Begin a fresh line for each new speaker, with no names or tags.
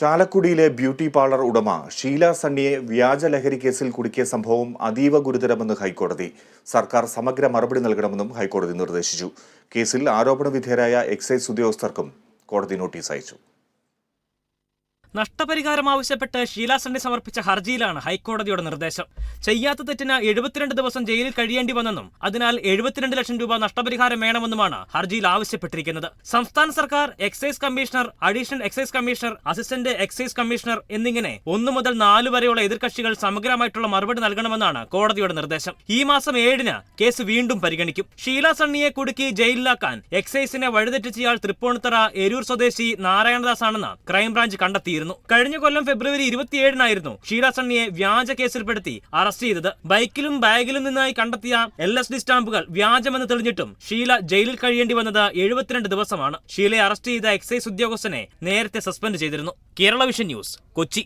ചാലക്കുടിയിലെ beauty parlour ഉടമ ഷീല സണ്ണിയെ വ്യാജ ലഹരി കേസിൽ കുടുക്കിയ സംഭവം അതീവ ഗുരുതരമെന്ന് ഹൈക്കോടതി. സർക്കാർ സമഗ്ര മറുപടി നൽകണമെന്നും ഹൈക്കോടതി നിർദ്ദേശിച്ചു. കേസിൽ ആരോപണ വിധേയരായ എക്സൈസ് ഉദ്യോഗസ്ഥർക്കും കോടതി നോട്ടീസ് അയച്ചു.
നഷ്ടപരിഹാരം ആവശ്യപ്പെട്ട് ഷീല സണ്ണി സമർപ്പിച്ച ഹർജിയിലാണ് ഹൈക്കോടതിയുടെ നിർദ്ദേശം. ചെയ്യാത്ത തെറ്റിന് എഴുപത്തിരണ്ട് ദിവസം ജയിലിൽ കഴിയേണ്ടി വന്നെന്നും അതിനാൽ എഴുപത്തിരണ്ട് ലക്ഷം രൂപ നഷ്ടപരിഹാരം വേണമെന്നുമാണ് ഹർജിയിൽ ആവശ്യപ്പെട്ടിരിക്കുന്നത്. സംസ്ഥാന സർക്കാർ excise commissioner additional excise commissioner assistant excise commissioner എന്നിങ്ങനെ ഒന്നു മുതൽ നാല് വരെയുള്ള എതിർകക്ഷികൾ സമഗ്രമായിട്ടുള്ള മറുപടി നൽകണമെന്നാണ് കോടതിയുടെ നിർദ്ദേശം. ഈ മാസം ഏഴിന് കേസ് വീണ്ടും പരിഗണിക്കും. ഷീല സണ്ണിയെ കുടുക്കി ജയിലിലാക്കാൻ എക്സൈസിനെ വഴിതെറ്റിച്ചയാൾ തൃപ്പൂണിത്തറ എരൂർ സ്വദേശി നാരായണദാസ് ആണെന്ന് ക്രൈംബ്രാഞ്ച് കണ്ടെത്തിയിരുന്നു. കഴിഞ്ഞ കൊല്ലം ഫെബ്രുവരി ഇരുപത്തിയേഴിനായിരുന്നു ഷീല സണ്ണിയെ വ്യാജ കേസിൽപ്പെടുത്തി. അറസ്റ്റ് ചെയ്തത് ബൈക്കിലും ബാഗിലും നിന്നായി കണ്ടെത്തിയ എൽ എസ് ഡി സ്റ്റാമ്പുകൾ വ്യാജമെന്ന് തെളിഞ്ഞിട്ടും ഷീല ജയിലിൽ കഴിയേണ്ടി വന്നത് എഴുപത്തിരണ്ട് ദിവസമാണ്. ഷീലയെ അറസ്റ്റ് ചെയ്ത എക്സൈസ് ഉദ്യോഗസ്ഥനെ നേരത്തെ സസ്പെൻഡ് ചെയ്തിരുന്നു. Kerala vision news Kochi.